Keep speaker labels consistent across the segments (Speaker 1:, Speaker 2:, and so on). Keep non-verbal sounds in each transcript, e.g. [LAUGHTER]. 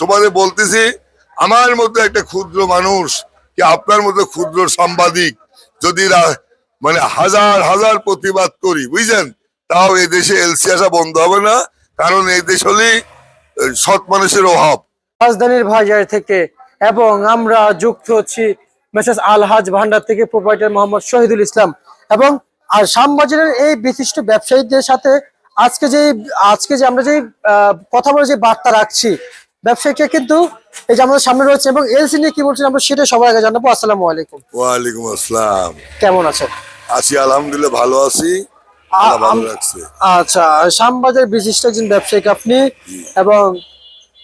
Speaker 1: সবাই বলতেছি, আমার মতো একটা ক্ষুদ্র মানুষ কি আপনার মতো ক্ষুদ্র সাংবাদিক? যদি মানে হাজার হাজার প্রতিবাদ করি বুঝছেন তাও এই দেশে এলসি আসা বন্ধ হবে না, কারণ এই দেশ হলেই সৎ মানুষের অভাব।
Speaker 2: রাজধানীর বাজার থেকে এবং আমরা যুক্ত হচ্ছি মেসেজ আলহাজ ভান্ডার থেকে প্রোপাইটার মোহাম্মদ শহীদুল ইসলাম এবং আর শ্যামবাজারের এই বিশিষ্ট ব্যবসায়ীদের সাথে আজকে যে আজকে যে আমরা যে কথা বলে যে বার্তা রাখছি ব্যবসায়ীকে কিন্তু এই যে আমাদের সামনে রয়েছে এবং এলসি নিয়ে কি বলছেন আমরা সেটা সবার আগে জানাব। আসসালামু আলাইকুম।
Speaker 1: ওয়ালাইকুম আসসালাম।
Speaker 2: কেমন আছেন?
Speaker 1: আছি আলহামদুলিল্লাহ ভালো আছি।
Speaker 2: আচ্ছা শ্যামবাজার বিশিষ্ট একজন ব্যবসায়িক আপনি এবং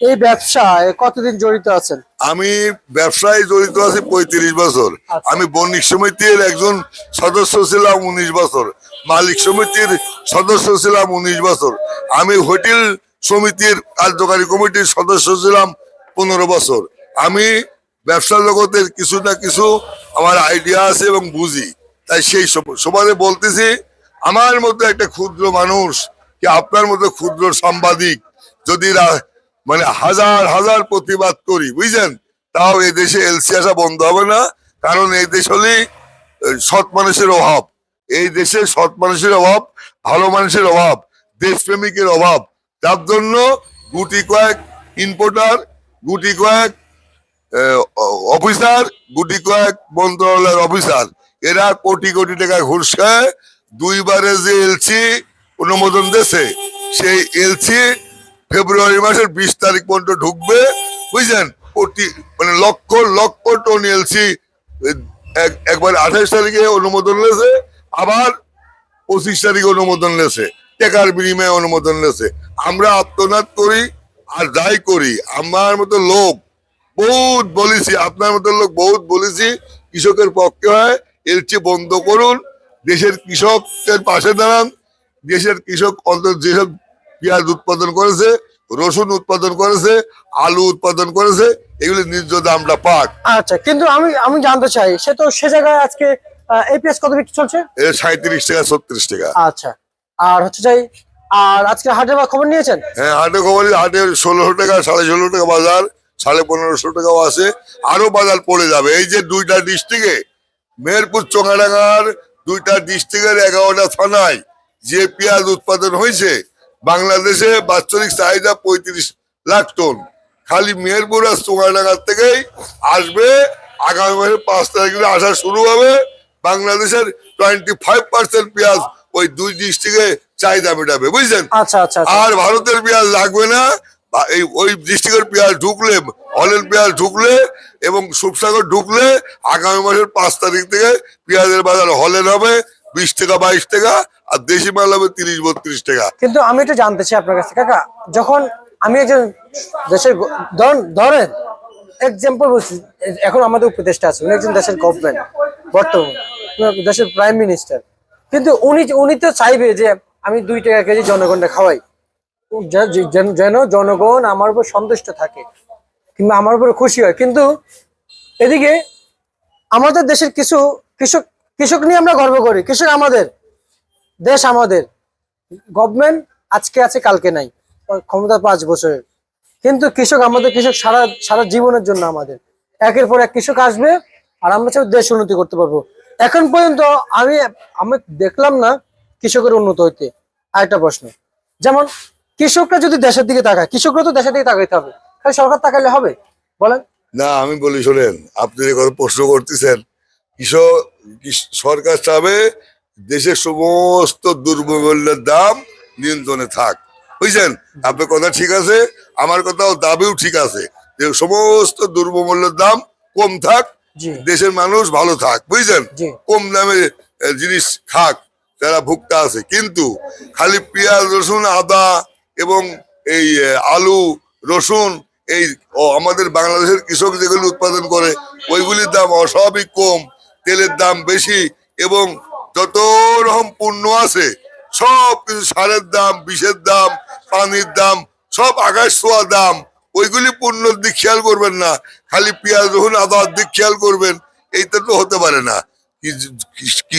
Speaker 2: এই ব্যবসায় কতদিন জড়িত আছেন?
Speaker 1: আমি ব্যবসায় জড়িত আছি পঁয়ত্রিশ বছর।
Speaker 2: আচ্ছা।
Speaker 1: আমি বণিক সমিতির একজন সদস্য ছিলাম উনিশ বছর। মালিক সমিতির সদস্য ছিলাম উনিশ বছর। আমি হোটেল সমিতির কার্যকারী কমিটির সদস্য ছিলাম পনেরো বছর। আমি ব্যবসা জগতের কিছু না কিছু আমার আইডিয়া আছে এবং বুঝি। তাই সেই সবাই বলতেছি, আমার মতো একটা ক্ষুদ্র মানুষ কি আপনার মতো ক্ষুদ্র সাংবাদিক যদি মানে হাজার হাজার প্রতিবাদ করি বুঝছেন তাও এই দেশে এলসি আসা বন্ধ হবে না, কারণ এই দেশ হলেই সৎ মানুষের অভাব। এই দেশে সৎ মানুষের অভাব, ভালো মানুষের অভাব, দেশপ্রেমিকের অভাব। তার জন্য গুটি কয়েক ইম্পোর্টার গুটি কয়েক অফিসার গুটি কয়েক মন্ত্রণালয়ের অফিসার এরা কোটি কোটি টাকা ঘুষ খায়। দুইবারে যে এলসি অনুমোদন দেশে সেই এলসি ফেব্রুয়ারি মাসের বিশ তারিখ পর্যন্ত ঢুকবে। বুঝছেন কোটি মানে লক্ষ লক্ষ টন এলসি একবার আঠাশ তারিখে অনুমোদন লেছে আবার পঁচিশ তারিখে অনুমোদন লেছে টেকার বিনিময়ে অনুমোদন লেছে আমরা আত্মনাদ করি আর যাই করি আমার মতো লোক বহুত বলেছি আপনার মতো লোক বহুত বলেছি কৃষকের পক্ষে হয় এলচি বন্ধ করুন দেশের কৃষকের পাশে দাঁড়ান দেশের কৃষক অন্তত যেসব পেঁয়াজ উৎপাদন করেছে রসুন উৎপাদন করেছে আলু উৎপাদন করেছে এগুলি ন্যায্য দামটা পাক।
Speaker 2: আচ্ছা কিন্তু আমি আমি জানতে চাই সে তো সে জায়গায় আজকে এপিএস কত বিক্রি চলছে?
Speaker 1: এর সাঁত্রিশ টাকা ছত্রিশ টাকা।
Speaker 2: আচ্ছা আর হচ্ছে যাই আর আজকে হাটের বা খবর নিয়েছেন?
Speaker 1: হ্যাঁ হাটে খবর হাটে ষোলোশো টাকা, সাড়ে ষোলো টাকা বাজার, সাড়ে পনেরোশো টাকাও আছে। আরও বাজার পড়ে যাবে। এই যে দুইটা ডিস্ট্রিক্টে, মেহেরপুর চোঙাডাঙ্গার দুইটা ডিস্ট্রিক্টের এগারোটা থানায় যে পেঁয়াজ উৎপাদন হয়েছে, বাংলাদেশে বাৎসরিক চাহিদা পঁয়ত্রিশ লাখ টন। খালি মেহেরপুর আর চোঙাডাঙ্গার থেকেই আসবে, আগামী মাসের পাঁচ তারিখে আসা শুরু হবে। বাংলাদেশের টোয়েন্টি ফাইভ পার্সেন্ট পেঁয়াজ ওই দুই ডিস্ট্রিক্টে চাহিদা মেটাবে বুঝছেন?
Speaker 2: আচ্ছা আচ্ছা আচ্ছা।
Speaker 1: আর ভারতের পেঁয়াজ লাগবে না এই ওই ডিস্ট্রিক্টের পেঁয়াজ ঢুকলে হলের পেঁয়াজ ঢুকলে এবং সুপসাগর ঢুকলে আগামী মাসের পাঁচ তারিখ থেকে পেঁয়াজের বাজার হলের হবে বিশ টাকা বাইশ টাকা আর দেশি মাল হবে তিরিশ বত্রিশ টাকা।
Speaker 2: কিন্তু আমি একটু জানতে চাই আপনার কাছে কাকা যখন আমি একজন দেশের ধরেন এক্সাম্পল বলছি এখন আমাদের উপদেষ্টা আছে উনি একজন দেশের গভর্নমেন্ট বর্তমান দেশের প্রাইম মিনিস্টার কিন্তু উনি উনি তো চাইবে যে আমি দুই টাকা কেজি জনগণকে খাওয়াই। যেন জনগণ আমার উপর সন্তুষ্ট থাকে কিংবা আমার উপর খুশি হয়। কিন্তু এদিকে আমাদের দেশের কিছু কৃষক কৃষক নিয়ে আমরা গর্ব করি। কৃষক আমাদের, দেশ আমাদের। গভর্নমেন্ট আজকে আছে, কালকে নাই, ক্ষমতা পাঁচ বছরের। কিন্তু কৃষক আমাদের, কৃষক সারা সারা জীবনের জন্য আমাদের। একের পর এক কৃষক আসবে আর আমরা সব দেশ উন্নতি করতে পারব। এখন পর্যন্ত আমি আমি দেখলাম না কৃষকের উন্নত হইতে। আরেকটা প্রশ্ন। যেমন, কৃষকরা যদি দেশের দিকে তাকায়, কৃষকরা তো দেশের দিকে তাকাইতে হবে। খালি সরকার তাকাইলে হবে? বলেন।
Speaker 1: না, আমি বলি, শোনেন, আপনি যে প্রশ্ন করতেছেন, কৃষক, কৃষ- সরকার চাবে দেশের সমস্ত দ্রব্যমূল্যের দাম নিয়ন্ত্রণে থাক। বুঝছেন? আপনার কথা ঠিক আছে, আমার কথাও দাবিও ঠিক আছে যে সমস্ত দ্রব্যমূল্যের দাম কম থাক দেশের মানুষ ভালো থাক বুঝছেন
Speaker 2: জি।
Speaker 1: কম দামে জিনিস খাক যারা ভুক্তা আছে। কিন্তু খালি পেঁয়াজ রসুন আদা এবং এই আলু রসুন এই আমাদের বাংলাদেশের কৃষক যেগুলি উৎপাদন করে ওইগুলির দাম অস্বাভাবিক কম তেলের দাম বেশি এবং যত রকম পণ্য আছে সব কিছু সারের দাম বিষের দাম পানির দাম সব আকাশ ছোঁয়া দাম ওইগুলি পণ্যর দিক খেয়াল করবেন না। খালি পেঁয়াজ, রসুন আদার দিক খেয়াল করবেন। এইটা তো হতে পারে না। কি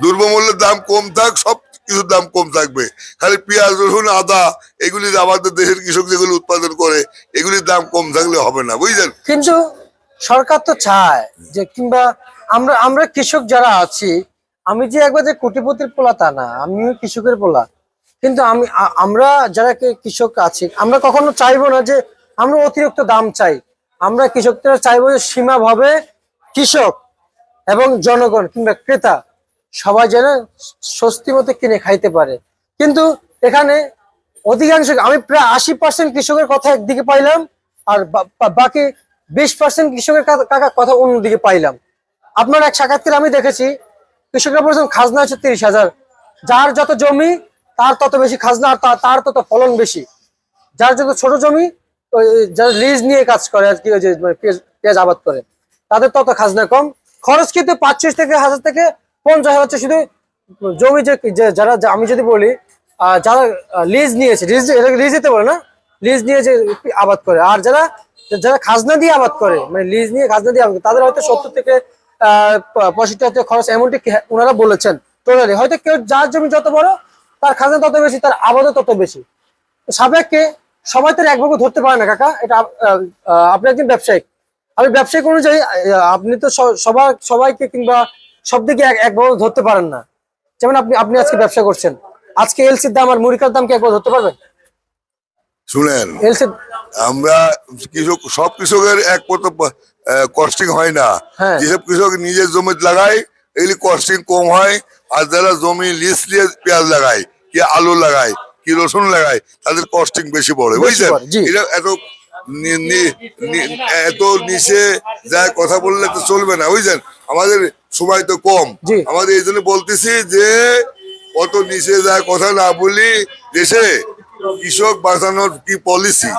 Speaker 1: দ্রব্যমূল্যের দাম কম থাক, সব কিছু দাম কম থাকবে। খালি পেঁয়াজ, রসুন, আদা, এগুলি আমাদের দেশের কৃষক যেগুলি উৎপাদন করে, এগুলির দাম কম থাকলে হবে না, বুঝলেন?
Speaker 2: কিন্তু সরকার তো চায় যে কিংবা আমরা আমরা কৃষক যারা আছি, আমি যে একবার যে কোটিপতির পোলা তা না, আমিও কৃষকের পোলা। কিন্তু আমি আমরা যারা কৃষক আছি, আমরা কখনো চাইব না যে আমরা অতিরিক্ত দাম চাই। আমরা কৃষকরা চাইব যে সীমাভাবে কৃষক এবং জনগণ কিংবা ক্রেতা সবাই যেন স্বস্তি মতো কিনে খাইতে পারে। কিন্তু এখানে অধিকাংশ, আমি প্রায় আশি পার্সেন্ট কৃষকের কথা একদিকে পাইলাম আর বাকি বিশ পার্সেন্ট কৃষকের কথা অন্যদিকে পাইলাম। আপনার এক সাক্ষাৎকার আমি দেখেছি, কৃষকরা বলছেন, খাজনা হচ্ছে তিরিশ হাজার। যার যত জমি তার তত বেশি খাজনা আর তা- তার তত ফলন বেশি। যার যত ছোট জমি যারা লিজ নিয়ে কাজ করে আর কি ওই যে মানে পেঁয়াজ আবাদ করে তাদের তত খাজনা কম। খরচ কিন্তু পাঁচশো থেকে হাজার থেকে পঞ্চাশ হাজার শুধু জমি যে যারা আমি যদি বলি যারা লিজ নিয়েছে লিজ এটাকে লিজ দিতে বলে না? লিজ নিয়ে যে আবাদ করে আর যারা যারা খাজনা দিয়ে আবাদ করে মানে লিজ নিয়ে খাজনা দিয়ে আবাদ করে তাদের হয়তো সত্তর থেকে আহ, পঁয়ষট্টি হাজার খরচ এমনটি ওনারা বলেছেন। টোটালি হয়তো কেউ যার জমি যত বড় তার খাজনা তত বেশি তার আবাদও তত বেশি। সাবেককে সবাই তো আর একভাবে ধরতে পারে না কাকা। এটা আপনি একজন ব্যবসায়িক আমি ব্যবসায়িক অনুযায়ী আপনি তো সবার সবাইকে কিংবা সব দিকে এক- একভাবে ধরতে পারেন না। যেমন আপনি আপনি আজকে ব্যবসা করছেন। আজকে এলসির দাম আর মুড়িকার দাম কি একবার ধরতে পারবেন?
Speaker 1: শুনেন
Speaker 2: এলসির
Speaker 1: আমরা কৃষক সব কৃষকের এক মতো কস্টিং হয় না।
Speaker 2: হ্যাঁ।
Speaker 1: যেসব কৃষক নিজের জমি লাগায় এগুলি কস্টিং কম হয় আর যারা জমি লিজ দিয়ে পেঁয়াজ লাগায় কি আলু লাগায় কি রসুন লাগায় তাদের কস্টিং বেশি পড়ে
Speaker 2: বেশি
Speaker 1: বুঝছেন এটা এত এত নিচে যা কথা বললে তো চলবে না বুঝছেন আমাদের সময় তো কম। আমাদের এই জন্য বলতেছি যে অত নিচে যায় কথা না বলি দেশে কৃষক বাঁচানোর কি পলিসি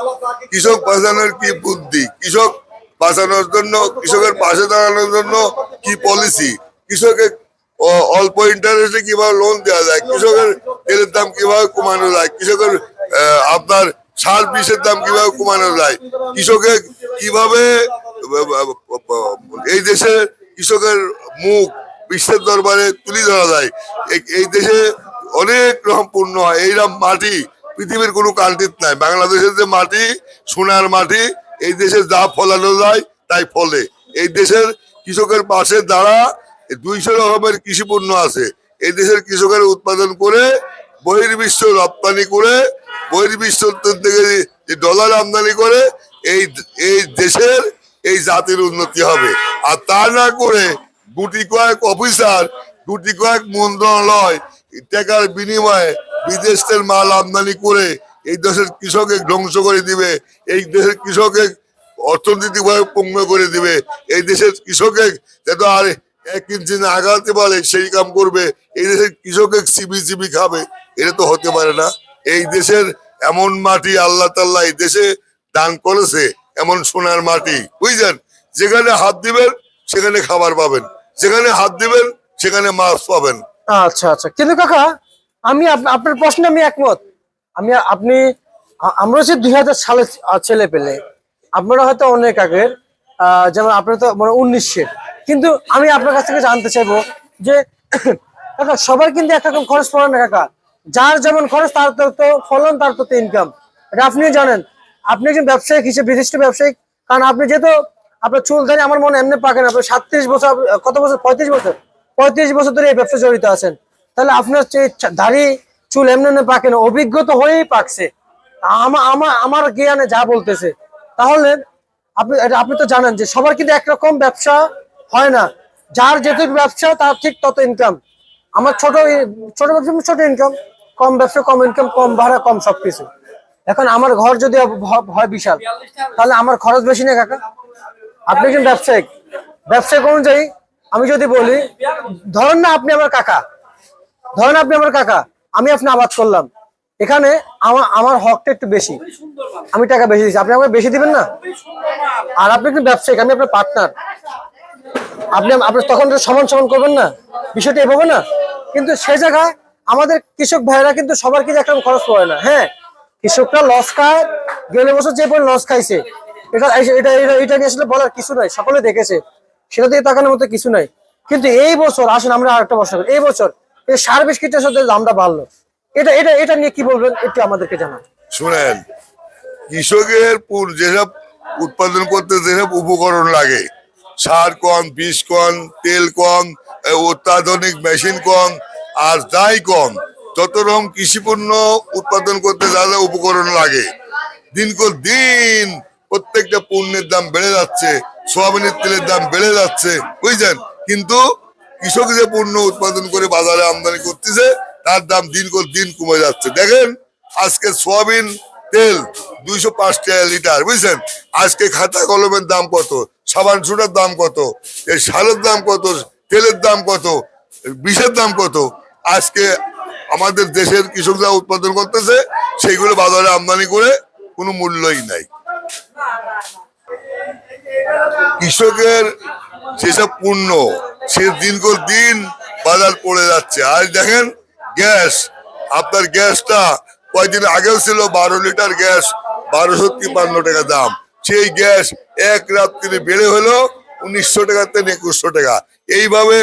Speaker 1: কৃষক বাঁচানোর কি বুদ্ধি? কৃষক বাঁচানোর জন্য কৃষকের পাশে দাঁড়ানোর জন্য কি পলিসি কৃষকের অল্প ইন্টারেস্টে কীভাবে লোন দেওয়া যায়? কৃষকের তেলের দাম কীভাবে কমানো যায়? কৃষকের আপনার সার বিষের দাম কীভাবে কমানো যায়? কৃষকের কীভাবে এই দেশে কৃষকের মুখ বিশ্বের দরবারে তুলে ধরা যায়। এই- এই দেশে অনেক রকম পূর্ণ হয়। এইরকম মাটি পৃথিবীর কোনো কান্ট্রিত নাই। বাংলাদেশের যে মাটি সোনার মাটি এই দেশে যা ফলানো যায় তাই ফলে। এই দেশের কৃষকের পাশে দাঁড়া দুইশো রকমের কৃষি পণ্য আছে। এই দেশের কৃষকের উৎপাদন করে, বহির্বিশ্ব রপ্তানি করে, বহির্বিশ্ব থেকে যে ডলার আমদানি করে, এই এই দেশের এই জাতির উন্নতি হবে। আর তা না করে গুটি কয়েক অফিসার গুটি কয়েক মন্ত্রণালয় টাকার বিনিময়ে বিদেশের মাল আমদানি করে এই দেশের কৃষকের ধ্বংস করে দিবে, এই দেশের কৃষকের অর্থনৈতিকভাবে পঙ্গ করে দিবে, এই দেশের কৃষকের যাতে আর এক ইঞ্চি আগাতে পারে, সেই কাম করবে। এই দেশের কৃষকের সিবি সিবি খাবে, এটা তো হতে পারে না। এই দেশের এমন মাটি আল্লাহ তাল্লাহ এই দেশে দান করেছে, এমন সোনার মাটি, বুঝলেন? যেখানে হাত দিবেন, সেখানে খাবার পাবেন। যেখানে হাত দিবেন, সেখানে মাছ পাবেন।
Speaker 2: আচ্ছা আচ্ছা। কিন্তু কাকা, আমি আপনার প্রশ্নে আমি একমত। আমি, আপনি আমরা হচ্ছে দুই হাজার সালে ছেলে পেলে। আপনারা হয়তো অনেক আগের যেমন আপনারা তো মানে উনিশের। কিন্তু আমি আপনার কাছ থেকে জানতে চাইব যে, কাকা, সবার কিন্তু একরকম খরচ পড়ে না, কাকা। যার যেমন খরচ, তার তো ফলন, তার তো ইনকাম এটা আপনিও জানেন। আপনি একজন ব্যবসায়িক হিসেবে, বিশিষ্ট ব্যবসায়িক। কারণ আপনি যেহেতু আপনার চুলধারি আমার মনে এমনি পাকেন আপনার সাতত্রিশ বছর, কত বছর? পঁয়ত্রিশ বছর? পঁয়ত্রিশ বছর ধরে এই ব্যবসা জড়িত আছেন। তাহলে আপনার দাড়ি চুল এমনি এমনি পাকে না অভিজ্ঞতা হয়েই পাকছে। আমার আমার আমার জ্ঞানে যা বলতেছে। তাহলে আপনি আপনি তো জানেন যে সবার কিন্তু একরকম ব্যবসা হয় না। যার যেটুকু ব্যবসা, তার ঠিক তত ইনকাম আমার ছোট ছোট ব্যবসা ছোট ইনকাম কম ব্যবসা, কম ইনকাম কম ভাড়া, কম সবকিছু। এখন আমার ঘর যদি হয় বিশাল, তাহলে আমার খরচ বেশি না কাকা। আপনি একজন ব্যবসায়িক। ব্যবসায়িক অনুযায়ী আমি যদি বলি, ধরেন না আপনি আমার কাকা। ধরেন আপনি আমার কাকা। আমি আপনি আবাদ করলাম। এখানে আমার আমার হকটা একটু বেশি। আমি টাকা বেশি দিচ্ছি আপনি আমাকে বেশি দিবেন না? আর আপনি একজন ব্যবসায়িক, আমি আপনার পার্টনার আপনি আপনি তখন সমান সমান করবেন না। বিষয়টা এভাবে না। কিন্তু সে জায়গায় আমাদের কৃষক ভাইরা কিন্তু সবার কিন্তু একটা খরচ পড়ে না। হ্যাঁ কৃষকরা লস খায়। গেলে বছর যে পরিমাণ লস খাইছে, এটা এটা এটা নিয়ে আসলে বলার কিছু নাই। সকলে দেখেছে। সেটা দিয়ে তাকানোর মতো কিছু নাই। কিন্তু এই বছর, আসেন আমরা আরেকটা বছর করি। এই বছর এই সার বিষ কীটনাশকের দামটা বাড়লো। এটা এটা এটা নিয়ে কি বলবেন? একটু আমাদেরকে জানান।
Speaker 1: শুনেন, কৃষকের পুর যেসব উৎপাদন করতে যেসব উপকরণ লাগে সার কম, বিষ কম, তেল কম অত্যাধুনিক মেশিন কম, আর যাই কম, যত রকম কৃষি পণ্য উৎপাদন করতে যা যা উপকরণ লাগে, দিন কর দিন প্রত্যেকটা পণ্যের দাম বেড়ে যাচ্ছে, সোয়াবিনের তেলের দাম বেড়ে যাচ্ছে, বুঝছেন? কিন্তু কৃষক যে পণ্য উৎপাদন করে বাজারে আমদানি করতেছে, তার দাম দিন কর দিন কমে যাচ্ছে। দেখেন, আজকে সোয়াবিন তেল দুইশো পাঁচ টাকা লিটার, বুঝছেন? আজকে খাতা কলমের দাম কত? সাবান সুটার দাম কত? এই সারের দাম কত? তেলের দাম কত? বিষের দাম কত? আজকে আমাদের দেশের কৃষকরা উৎপাদন করতেছে, সেইগুলো বাজারে আমদানি করে কোনো মূল্যই নাই। কৃষকের যেসব পণ্য, সে কর দিন বাজার পড়ে যাচ্ছে। আর দেখেন, গ্যাস, আপনার গ্যাসটা কয়েকদিন আগেও ছিল বারো লিটার গ্যাস, বারোশো তিপ্পান্ন টাকা দাম। সেই গ্যাস এক রাত্রি বেড়ে হলো উনিশশো টাকা থেকে একুশশো টাকা। এইভাবে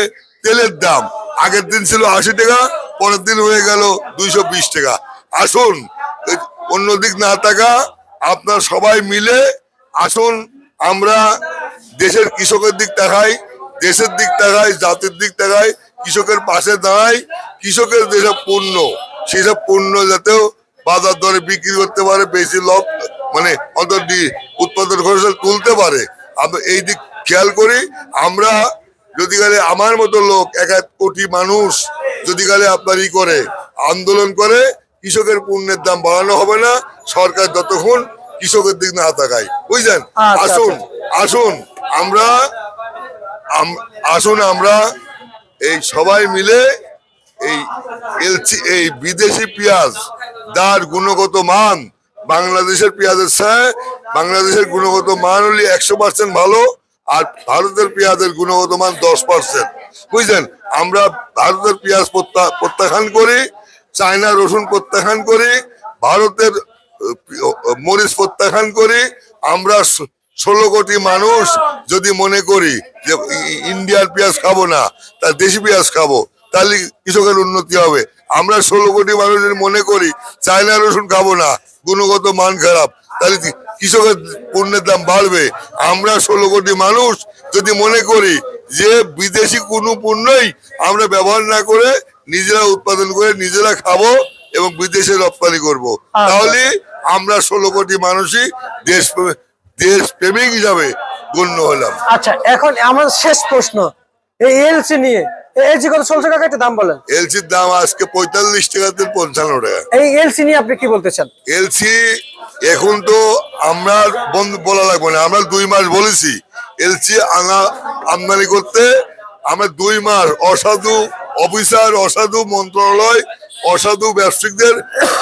Speaker 1: তেলের দাম। আগের দিন ছিল আশি টাকা, পরের দিন হয়ে গেল দুইশো বিশ টাকা। আসুন অন্যদিক না থাকা আপনার সবাই মিলে আসুন, আমরা দেশের কৃষকের দিক তাকাই, দেশের দিক তাকাই, জাতির দিক তাকাই, কৃষকের পাশে দাঁড়াই, কৃষকের যেসব পণ্য, সেসব পণ্য যাতেও বাজার দরে বিক্রি করতে পারে, বেশি লাভ মানে অন্তর দিয়ে উৎপাদন খরচ তুলতে পারে। এই দিক খেয়াল করি আমরা যদি গেলে আমার মতো লোক এক এক কোটি মানুষ যদি গেলে আপনার ই করে আন্দোলন করে কৃষকের পণ্যের দাম বাড়ানো হবে না সরকার যতক্ষণ কৃষকের দিক না তাকায়। বুঝলেন?
Speaker 2: আচ্ছা,
Speaker 1: আসুন আসুন আমরা আম- আসুন আমরা এই সবাই মিলে এই এলচি এই বিদেশি পেঁয়াজ দার গুণগত মান বাংলাদেশের পেঁয়াজের চেয়ে বাংলাদেশের গুণগত মান হলে একশো পার্সেন্ট ভালো, আর ভারতের পেঁয়াজের গুণগত মান দশ পার্সেন্ট বুঝলেন? আমরা ভারতের পেঁয়াজ প্রত্যা- প্রত্যাখ্যান করি, চায়না রসুন প্রত্যাখ্যান করি, ভারতের মরিচ প্রত্যাখ্যান করি, আমরা ষোলো কোটি মানুষ যদি মনে করি যে ইন্ডিয়ার পেঁয়াজ খাব না তা দেশি পেঁয়াজ খাব, তাহলে কৃষকের উন্নতি হবে। আমরা ষোলো কোটি মানুষের মনে করি চায়না রসুন খাব না। গুণগত মান খারাপ। তাহলে কৃষকের পণ্যের দাম বাড়বে? আমরা ষোলো কোটি মানুষ যদি মনে করি যে বিদেশি কোনো পণ্যই আমরা ব্যবহার না করে নিজেরা উৎপাদন করে নিজেরা খাব এবং বিদেশে রপ্তানি করব
Speaker 2: আচ্ছা।
Speaker 1: তাহলে আমরা ষোলো কোটি মানুষই দেশ দেশ প্রেমিক হিসাবে গণ্য হলাম।
Speaker 2: আচ্ছা এখন আমার শেষ প্রশ্ন এই এলসি নিয়ে এলসি কত? চলছে কাকা একটা দাম বলেন।
Speaker 1: এলসির দাম আজকে পঁয়তাল্লিশ টাকা থেকে পঞ্চান্ন টাকা।
Speaker 2: এই এলসি নিয়ে আপনি কি বলতে চান?
Speaker 1: এলসি এখন তো আমরা বন্ধ বলা লাগবে না। আমরা দুই মাস বলেছি এলসি আনা আমদানি করতে। আমরা দুই মাস অসাধু অফিসার অসাধু মন্ত্রণালয় অসাধু ব্যবসায়িকদের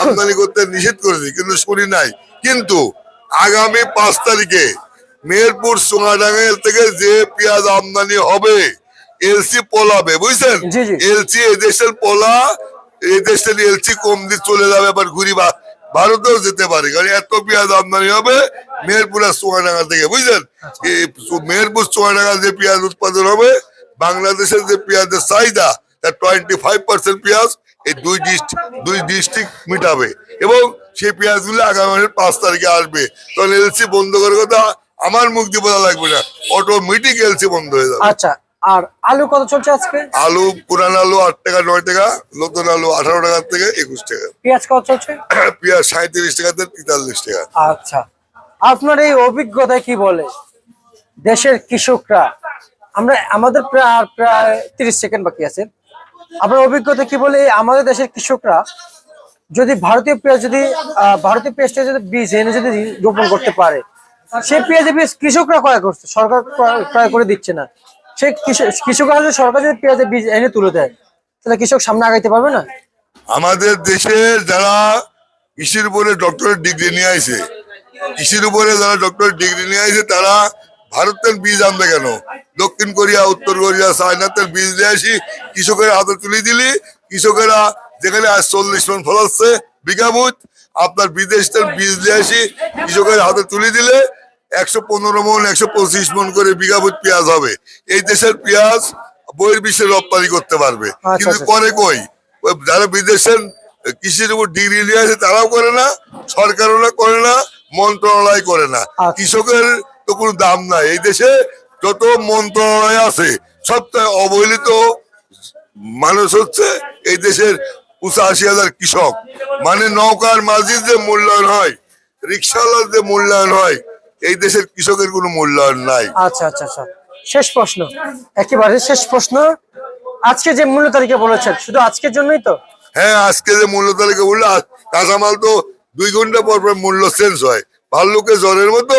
Speaker 1: আমদানি করতে নিষেধ করেছি কিন্তু শুনি নাই। কিন্তু আগামী পাঁচ তারিখে মেহেরপুর সোনাডাঙ্গা থেকে যে পেঁয়াজ আমদানি হবে এলসি পলাবে বুঝছেন। এলসি এদেশের পলা এদেশের এলসি কম দিয়ে চলে যাবে আবার ঘুরি বা ভারতেও যেতে পারে কারণ এত পেঁয়াজ আমদানি হবে মেহেরপুর আর চুয়াডাঙ্গা থেকে বুঝলেন এই মেহেরপুর চুয়াডাঙ্গা যে পেঁয়াজ উৎপাদন হবে বাংলাদেশের যে পেঁয়াজের চাহিদা তার টোয়েন্টি ফাইভ পার্সেন্ট পেঁয়াজ এই দুই ডিস্ট্রিক্ট দুই ডিস্ট্রিক্ট মিটাবে। এবং সেই পেঁয়াজগুলো আগামী মাসের পাঁচ তারিখে আসবে। তখন এলসি বন্ধ করার কথা আমার মুখ দিয়ে বলা লাগবে না। অটোমেটিক এলসি বন্ধ হয়ে যাবে।
Speaker 2: আচ্ছা আর আলু কত চলছে আজকে?
Speaker 1: আলু পুরান আলু আট টাকা নয় টাকা নতুন আলু আঠারো টাকা থেকে একুশ টাকা।
Speaker 2: পেঁয়াজ কত চলছে? [CLEARS THROAT]
Speaker 1: পেঁয়াজ সাঁত্রিশ টাকা থেকে তেতাল্লিশ টাকা।
Speaker 2: আচ্ছা। আপনার এই অভিজ্ঞতায় কি বলে? দেশের কৃষকরা আমরা আমাদের প্রায় প্রায় তিরিশ সেকেন্ড বাকি আছে। আপনার অভিজ্ঞতা কি বলে? আমাদের দেশের কৃষকরা যদি ভারতীয় পেঁয়াজ যদি ভারতীয় পেঁয়াজটা যদি বীজ এনে যদি রোপণ করতে পারে সেই পেঁয়াজের বীজ কৃষকরা ক্রয় করছে সরকার ক্রয় করে দিচ্ছে না। সেই কৃষক যদি সরকার যদি পেঁয়াজের বীজ এনে তুলে দেয়, তাহলে কৃষক সামনে আগাইতে পারবে না?
Speaker 1: আমাদের দেশের যারা কৃষির উপরে ডক্টরেট ডিগ্রি নিয়ে আইছে, কৃষির উপরে যারা ডক্টরেট ডিগ্রি নিয়ে আইছে, তারা ভারতের বীজ আনবে কেন? দক্ষিণ কোরিয়া, উত্তর কোরিয়া চায়নাতে বীজ নিয়ে আসি, কৃষকের হাতে তুলে দিলি, কৃষকেরা যেখানে আজ চল্লিশ মন ফলাচ্ছে বিঘাভূত আপনার বিদেশের বীজ নিয়ে আসি, কৃষকের হাতে তুলে দিলে একশো পনেরো মন একশো পঁচিশ মন করে বিঘাভূত পেঁয়াজ হবে। এই দেশের পেঁয়াজ বইয়ের বিশ্বে রপ্তানি করতে পারবে।
Speaker 2: আচ্ছা,
Speaker 1: কিন্তু
Speaker 2: আচ্ছা।
Speaker 1: করে কই? যারা বিদেশের কৃষির উপর ডিগ্রি নিয়ে আছে তারাও করে না সরকারও না করে না মন্ত্রণালয় করে না।
Speaker 2: আচ্ছা।
Speaker 1: কৃষকের তো কোনো দাম নাই। এই দেশে যত মন্ত্রণালয় আছে সবচেয়ে অবহেলিত মানুষ হচ্ছে এই দেশের পঁচাশি হাজার কৃষক। মানে নৌকার মাঝির যে মূল্যায়ন হয় রিক্সাওয়ালার যে মূল্যায়ন হয় এই দেশের কৃষকের কোনো মূল্যায়ন নাই।
Speaker 2: আচ্ছা আচ্ছা আচ্ছা। শেষ প্রশ্ন। একেবারে শেষ প্রশ্ন। আজকে যে মূল্য তালিকা বলেছেন শুধু আজকের জন্যই তো?
Speaker 1: হ্যাঁ আজকে যে মূল্য তালিকা বলল কাঁচামাল তো দুই ঘণ্টা পর পর মূল্য চেঞ্জ হয়। ভাল্লুকে জ্বরের মতো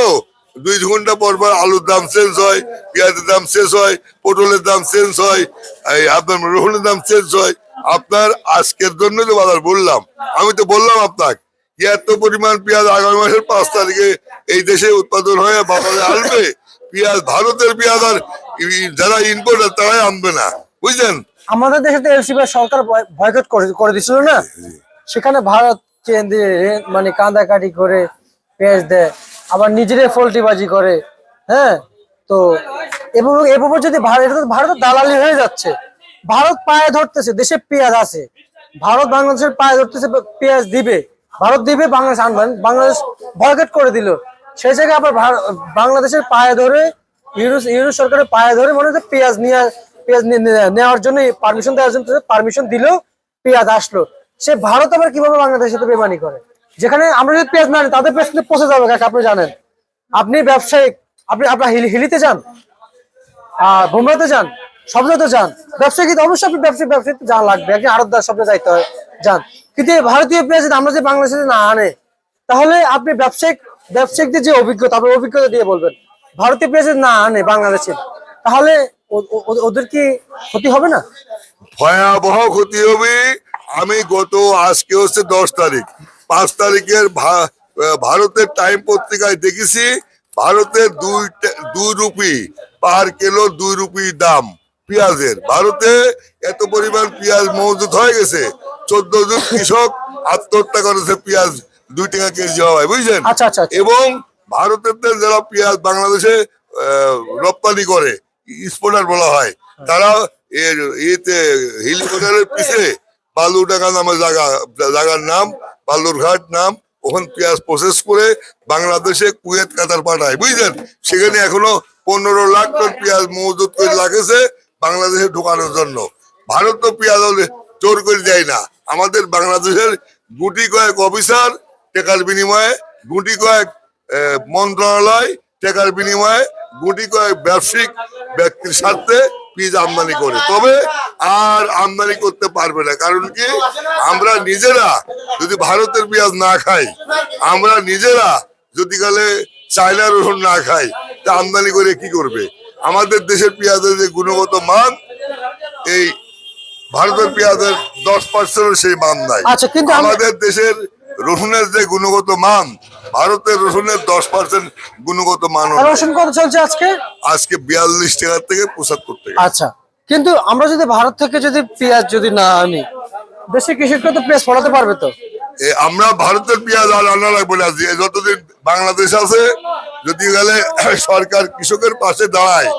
Speaker 1: দুই ঘণ্টা পর পর আলুর দাম চেঞ্জ হয় পেঁয়াজের দাম চেঞ্জ হয় পটলের দাম চেঞ্জ হয় এই আপনার রসুনের দাম চেঞ্জ হয়। আপনার আজকের জন্য তো বাজার বললাম। আমি তো বললাম আপনাকে। এত পরিমাণ পেঁয়াজ আগামী মাসের পাঁচ তারিখে এই দেশে উৎপাদন হয়ে বাজারে আসবে পেঁয়াজ ভারতের পেঁয়াজ আর যারা ইম্পোর্টার তারাই আনবে না বুঝলেন?
Speaker 2: আমাদের দেশে তো এলসি সরকার বয়কট করে করে দিছিল না? সেখানে ভারত কেন্দ্রে মানে কাঁদাকাটি করে পেঁয়াজ দেয় আবার নিজেরাই ফল্টিবাজি করে হ্যাঁ? তো এভাবে এভাবে যদি ভারত ভারতের দালালি হয়ে যাচ্ছে। ভারত পায়ে ধরতেছে দেশে পেঁয়াজ আছে। ভারত বাংলাদেশের পায়ে ধরতেছে পেঁয়াজ দিবে। ভারত দিবে বাংলাদেশ আনবেন। বাংলাদেশ বয়কট করে দিল। সেই জায়গায় আবার বাংলাদেশের পায়ে ধরে ইউরোস ইউরোপ সরকারের পায়ে ধরে মনে হচ্ছে পেঁয়াজ নিয়ে পেঁয়াজ নেওয়ার জন্য পারমিশন দেওয়ার জন্য পারমিশন দিল, পেঁয়াজ আসলো। সে ভারত আবার কীভাবে বাংলাদেশের সাথে বেমানি করে? যেখানে আমরা যদি পেঁয়াজ না তাদের পেঁয়াজ কিন্তু পচে যাবে আপনি জানেন। আপনি ব্যবসায়িক, আপনি আপনার হিলি হিলিতে যান আর বোমরাতে যান সব জায়গাতে যান। ব্যবসায়ী অবশ্যই আপনি ব্যবসায়ী ব্যবসায়ী যান লাগবে একজন আড়তদার সব যাইতে হয়, যান। কিন্তু ভারতীয় পেঁয়াজ যদি আমরা যে বাংলাদেশে যদি না আনে, তাহলে আপনি ব্যবসায়িক, ব্যবসায়িকদের যে অভিজ্ঞতা, আপনার অভিজ্ঞতা দিয়ে বলবেন। ভারতীয় পেঁয়াজ যদি না আনে বাংলাদেশে, তাহলে ওদের কি ক্ষতি হবে না?
Speaker 1: ভয়াবহ ক্ষতি হবে। আমি গত, আজকে হচ্ছে দশ তারিখ। পাঁচ তারিখের ভারতের টাইম পত্রিকায় দেখেছি, ভারতের দুই দুই রুপি পার কিলো, দুই রুপি দাম পেঁয়াজের। ভারতে এত পরিমাণ পেঁয়াজ মজুদ হয়ে গেছে। চোদ্দ জন কৃষক আত্মহত্যা করেছে পেঁয়াজ দুই টাকা কেজি হওয়ায় বুঝছেন
Speaker 2: আচ্ছা, আচ্ছা, আচ্ছা।
Speaker 1: এবং ভারতের যারা পেঁয়াজ বাংলাদেশে রপ্তানি করে এক্সপোর্টার বলা হয় তারা এর ইয়েতে হেলিকপ্টারের পিছে বালুডাঙ্গা নামে জায়গা জায়গার নাম বালুরঘাট নাম ওখানে পেঁয়াজ প্রসেস করে বাংলাদেশে কুয়েত কাতার পাঠায় বুঝলেন? সেখানে এখনও পনেরো লাখ টন পেঁয়াজ মজুত করে লাগেছে বাংলাদেশে ঢোকানোর জন্য। ভারত তো পেঁয়াজ জোর করে দেয় না। আমাদের বাংলাদেশের গুটি কয়েক অফিসার টেকার বিনিময়ে, গুটি কয়েক মন্ত্রণালয় টেকার বিনিময়ে, গুটি কয়েক ব্যবসায়িক ব্যক্তির স্বার্থে বীজ আমদানি করে। তবে আর আমদানি করতে পারবে না। কারণ কি? আমরা নিজেরা যদি ভারতের পেঁয়াজ না খাই, আমরা নিজেরা যদি গেলে চায়না রসুন না খাই, তা আমদানি করে কি করবে? আমাদের দেশের পেঁয়াজের যে গুণগত মান, এই ভারতের পেঁয়াজের দশ পার্সেন্ট সেই মান নাই।
Speaker 2: আচ্ছা,
Speaker 1: আমাদের দেশের রসুনের যে গুণগত মান ভারতের রসুনের দশ পার্সেন্ট গুণগত মান
Speaker 2: রসুন কত চলছে আজকে?
Speaker 1: আজকে বিয়াল্লিশ টাকা থেকে পঁচাত্তর টাকা।
Speaker 2: আচ্ছা কিন্তু আমরা যদি ভারত থেকে যদি পেঁয়াজ যদি না আনি দেশের কৃষকরা তো পেঁয়াজ ফলাতে পারবে তো?
Speaker 1: আমরা ভারতের পেঁয়াজ আর আনা লাগবে না। যতদিন বাংলাদেশ আছে যদি গেলে সরকার কৃষকের পাশে দাঁড়ায়,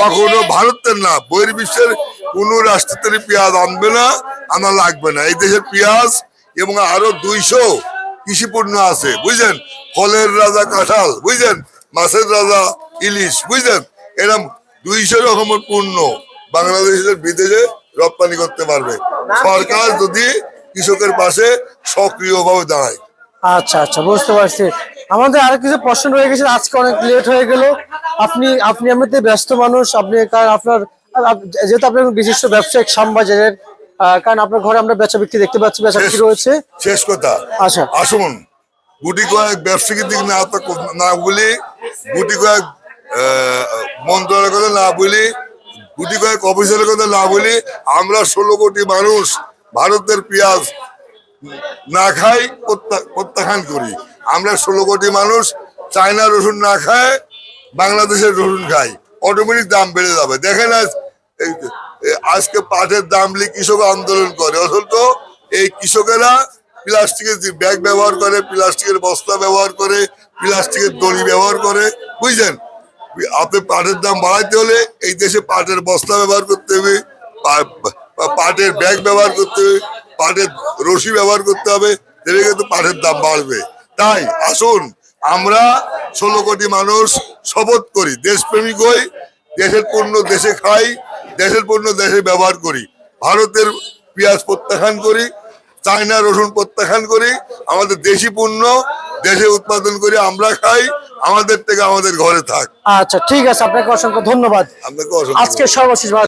Speaker 1: কখনো ভারতের না বহির্বিশ্বের কোন রাষ্ট্রের পেঁয়াজ আনবে না, আনা লাগবে না। এই দেশের পেঁয়াজ এবং আরও দুইশো কৃষি পণ্য আছে, বুঝলেন? ফলের রাজা কাঁঠাল, বুঝলেন? মাছের রাজা ইলিশ, বুঝলেন? এরকম দুইশো রকমের পণ্য বাংলাদেশের বিদেশে রপ্তানি করতে পারবে। সরকার যদি কৃষকের পাশে সক্রিয়ভাবে দাঁড়ায়।
Speaker 2: আচ্ছা আচ্ছা বুঝতে পারছি। আমাদের আরও কিছু প্রশ্ন রয়ে গেছে আজকে অনেক লেট হয়ে গেল। আপনি আপনি এমনিতে ব্যস্ত মানুষ আপনি কারণ আপনার যেহেতু আপনি বিশিষ্ট ব্যবসায়িক শ্যামবাজারের আহ, কারণ আপনার ঘরে আমরা বেচা বিক্রি দেখতে পাচ্ছি বেচা বিক্রি রয়েছে।
Speaker 1: শেষ কথা।
Speaker 2: আচ্ছা।
Speaker 1: আসুন। গুটি কয়েক ব্যবসায়িক দিক না না বলি গুটি কয়েক মন্ত্রণালয়ের কথা না বলি গুটি কয়েক অফিসের কথা না বলি আমরা ষোলো কোটি মানুষ ভারতের পেঁয়াজ না খাই প্রত্যা- প্রত্যাখ্যান করি। আমরা ষোলো কোটি মানুষ চায়না রসুন না খায়, বাংলাদেশের রসুন খাই। অটোমেটিক দাম বেড়ে যাবে। দেখেন আজ আজকে পাটের দাম নিয়ে কৃষক আন্দোলন করে। অথচ এই কৃষকেরা প্লাস্টিকের ব্যাগ ব্যবহার করে, প্লাস্টিকের বস্তা ব্যবহার করে, প্লাস্টিকের দড়ি ব্যবহার করে, বুঝলেন? আপনি পাটের দাম বাড়াইতে হলে এই দেশে পাটের বস্তা ব্যবহার করতে হবে পাটের ব্যাগ ব্যবহার করতে হবে, পাটের রশি ব্যবহার করতে হবে, তাহলে কিন্তু পাটের দাম বাড়বে। তাই আসুন আমরা ষোলো কোটি মানুষ শপথ করি দেশপ্রেমিক হই দেশের পণ্য দেশে খাই দেশের পণ্য দেশে ব্যবহার করি। ভারতের পেঁয়াজ প্রত্যাখ্যান করি চায়না রসুন প্রত্যাখ্যান করি আমাদের দেশি পণ্য দেশে উৎপাদন করি আমরা খাই আমাদের থেকে আমাদের ঘরে থাক।
Speaker 2: আচ্ছা ঠিক আছে আপনাকে অসংখ্য ধন্যবাদ।
Speaker 1: আপনাকে অসংখ্য
Speaker 2: আজকে সর্বশেষ